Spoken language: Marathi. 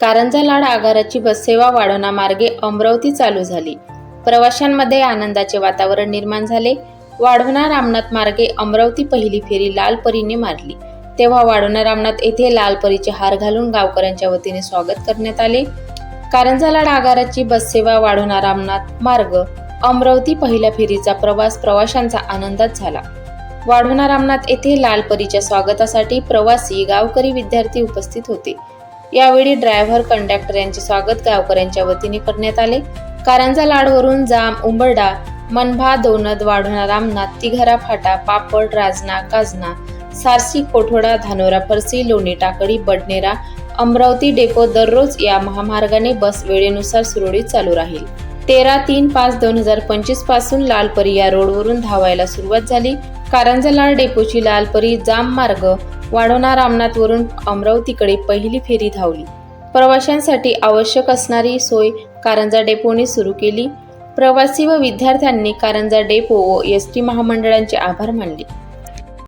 कारंजा लाड आगाराची बससेवा वाढवण्यामार्गे अमरावती चालू झाली. प्रवाशांमध्ये आनंदाचे वातावरण निर्माण झाले. वाढवणा रामनाथ मार्गे अमरावती पहिली फेरी लाल परीने मारली. तेव्हा वाढवणा रामनाथ येथे लाल परीचे हार घालून गावकऱ्यांच्या वतीने स्वागत करण्यात आले. कारंजा लाड आगाराची बससेवा वाढवणा रामनाथ मार्ग अमरावती पहिल्या फेरीचा प्रवास प्रवाशांचा आनंदात झाला. वाढवणा रामनाथ येथे लाल परीच्या स्वागतासाठी प्रवासी गावकरी विद्यार्थी उपस्थित होते. यावेळी ड्रायव्हर कंडक्टर यांचे स्वागत गावकऱ्यांच्या वतीने करण्यात आले. कारंजा लाडवरून जाम उंबरडा मनभा दोनद वाढवणा रामनाथ तिघरा फाटा पापड राजना काजना सारसी कोठोडा धानोरा फरसी लोणी टाकडी बडनेरा अमरावती डेपो दररोज या महामार्गाने बस वेळेनुसार सुरळीत चालू राहील. तेरा तीन पाच दोन हजार पंचवीसपासून लालपरी या रोडवरून धावायला सुरुवात झाली. कारंजा लाल डेपोची लालपरी जाम मार्ग वाढवणा रामनाथवरून अमरावतीकडे पहिली फेरी धावली. प्रवाशांसाठी आवश्यक असणारी सोय कारंजा डेपोने सुरू केली. प्रवासी व विद्यार्थ्यांनी कारंजा डेपो व एस टी महामंडळांचे आभार मानले.